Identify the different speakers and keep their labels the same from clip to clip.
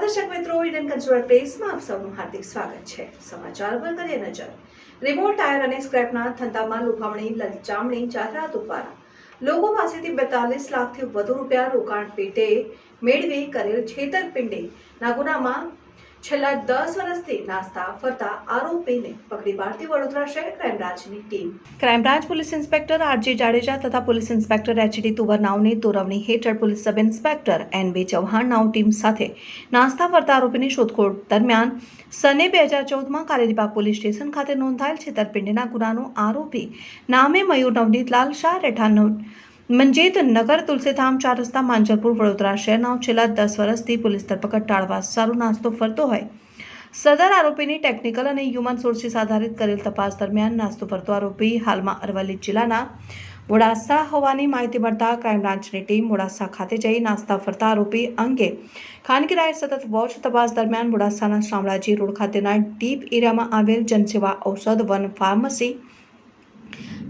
Speaker 1: પંચવડ પ્રેસમાં આપ સૌનું હાર્દિક સ્વાગત છે. સમાચાર પર કરીએ નજર. રિમોટ ટાયર અને સ્ક્રેપના ધંધામાં લુભામણી લલચામણી જાહેરાત દ્વારા લોકો પાસેથી બેતાલીસ લાખથી વધુ રૂપિયા રોકાણ પેટે મેળવી કરેલ છેતરપિંડીના ગુનામાં છેલ્લા દસ વર્ષથી નાસ્તા, ફરતા આરોપીને પકડી પાડતી વડોદરા શહેર ક્રાઇમબ્રાન્ચની team. Crime branch police inspector RG Jadeja તથા પોલીસ ઇન્સ્પેક્ટર એચડી તુવર નાવની તોરવણી હેઠળ police sub inspector N B Chauhan નાવ ટીમ સાથે નાસ્તા, ફરતા આરોપીની શોધખોળ દરમિયાન સને બે હજાર ચૌદમાં કારેલીબાગ પોલીસ સ્ટેશન ખાતે નોંધાયેલ છેતરપિંડીના ગુનાનો આરોપી નામે મયુર નવનીતલાલ શાહ, રહેઠાણ મંજીત નગર તુલસીધામ ચાર રસ્તા માંજલપુર વડોદરા શહેરના છેલ્લા દસ વર્ષથી પોલીસ ધરપકડ, ટાળવા સારો નાસ્તો ફરતો હોય. સદર આરોપીની ટેકનિકલ અને હ્યુમન સોર્સિસ આધારિત કરેલ તપાસ દરમિયાન નાસ્તો ફરતો આરોપી હાલમાં અરવલ્લી જિલ્લાના મોડાસા હોવાની માહિતી મળતા ક્રાઇમ બ્રાન્ચની ટીમ મોડાસા ખાતે જઈ નાસ્તા ફરતા આરોપી અંગે ખાનગીરાએ સતત વોચ તપાસ દરમિયાન મોડાસાના શામળાજી રોડ ખાતેના ડીપ એરિયામાં આવેલ જનસેવા ઔષધ વન ફાર્મસી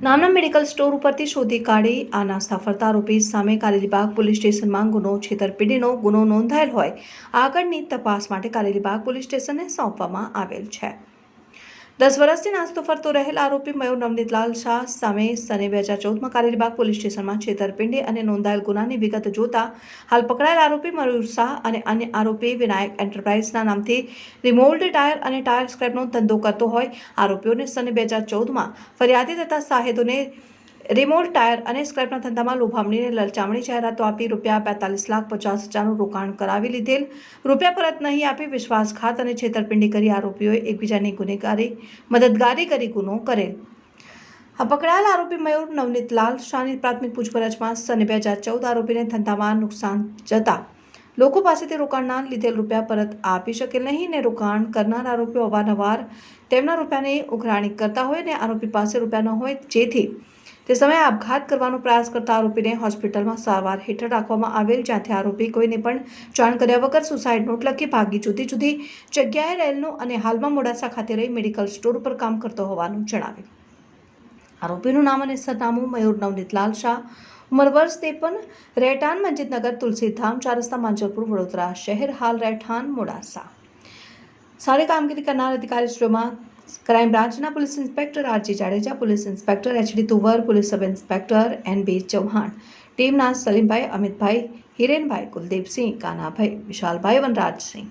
Speaker 1: નામના મેડિકલ સ્ટોર ઉપરથી શોધી કાઢી આ નાસ્તા ફરતા આરોપી સામે કારેલીબાગ પોલીસ સ્ટેશનમાં ગુનો છેતરપિંડીનો ગુનો નોંધાયેલ હોય. આગળની તપાસ માટે કારેલીબાગ પોલીસ સ્ટેશનને સોંપવામાં આવેલ છે. દસ વર્ષથી નાસ્તો ફરતો રહેલ આરોપી મયુર નવનીતલાલ શાહ સામે સને બે હજાર ચૌદમાં કારેલીબાગ પોલીસ સ્ટેશનમાં છેતરપિંડી અને નોંધાયેલ ગુનાની વિગત જોતા હાલ પકડાયેલ આરોપી મયુર શાહ અને અન્ય આરોપી વિનાયક એન્ટરપ્રાઇઝના નામથી રિમોલ્ડ ટાયર અને ટાયર સ્ક્રેપનો ધંધો કરતો હોય આરોપીઓને સને બે હજાર ચૌદમાં ફરિયાદી તથા સાહેદોને રિમોટ ટાયર અને સ્ક્રેપના ધંધામાં લોભામણીને લલચામણી જાહેરાતો આપી, રૂપિયા બેતાલીસ લાખ પચાસ હજારનું રોકાણ કરાવી લીધેલ. રૂપિયા પરત નહીં આપી વિશ્વાસઘાત અને છેતરપિંડી કરી આરોપીઓએ એકબીજાની ગુનેગારી, મદદગારી કરી ગુનો કરેલ. આ પકડાયેલ આરોપી મયુર નવનીતલાલ શાહની પ્રાથમિક પૂછપરછમાં સને બે હજાર ચૌદ આરોપીને ધંધામાં નુકસાન જતા. લોકો પાસેથી રોકાણના લીધેલ રૂપિયા પરત આપી શકે નહીં ને રોકાણ કરનાર આરોપીઓ અવારનવાર તેમના રૂપિયાની ઉઘરાણી કરતા હોય ને આરોપી પાસે રૂપિયા ન હોય જેથી તે સમયે આપઘાત કરવાનો પ્રયાસ કરતા આરોપીને હોસ્પિટલમાં સારવાર હેઠળ રાખવામાં આવેલ, જ્યાંથી આરોપી કોઈને પણ જાણ કર્યા વગર સુસાઇડ નોટ લખી ભાગી જુદી જુદી જગ્યાએ રહેલનું અને હાલમાં મોડાસા ખાતે રહી મેડિકલ સ્ટોર પર કામ કરતો હોવાનું જણાવ્યું. આરોપીનું નામ અને સરનામું મયુર નવનીતલાલ શાહ, ઉંમર વર્ષ ત્રેપન, રહેઠાણ મસ્જિદનગર તુલસીધામ, ચાર રસ્તા માંજલપુર, વડોદરા શહેર, હાલ રહેઠાણ મોડાસા. સારી કામગીરી કરનાર અધિકારીશ્રીઓમાં ક્રાઇમ બ્રાન્ચના police inspector RG Jadeja police inspector HD Tuvar police sub inspector N B Chauhan. ટીમના સલીમભાઈ અમિતભાઈ હિરેનભાઈ કુલદીપસિંહ કાનાભાઈ વિશાલભાઈ વનરાજસિંહ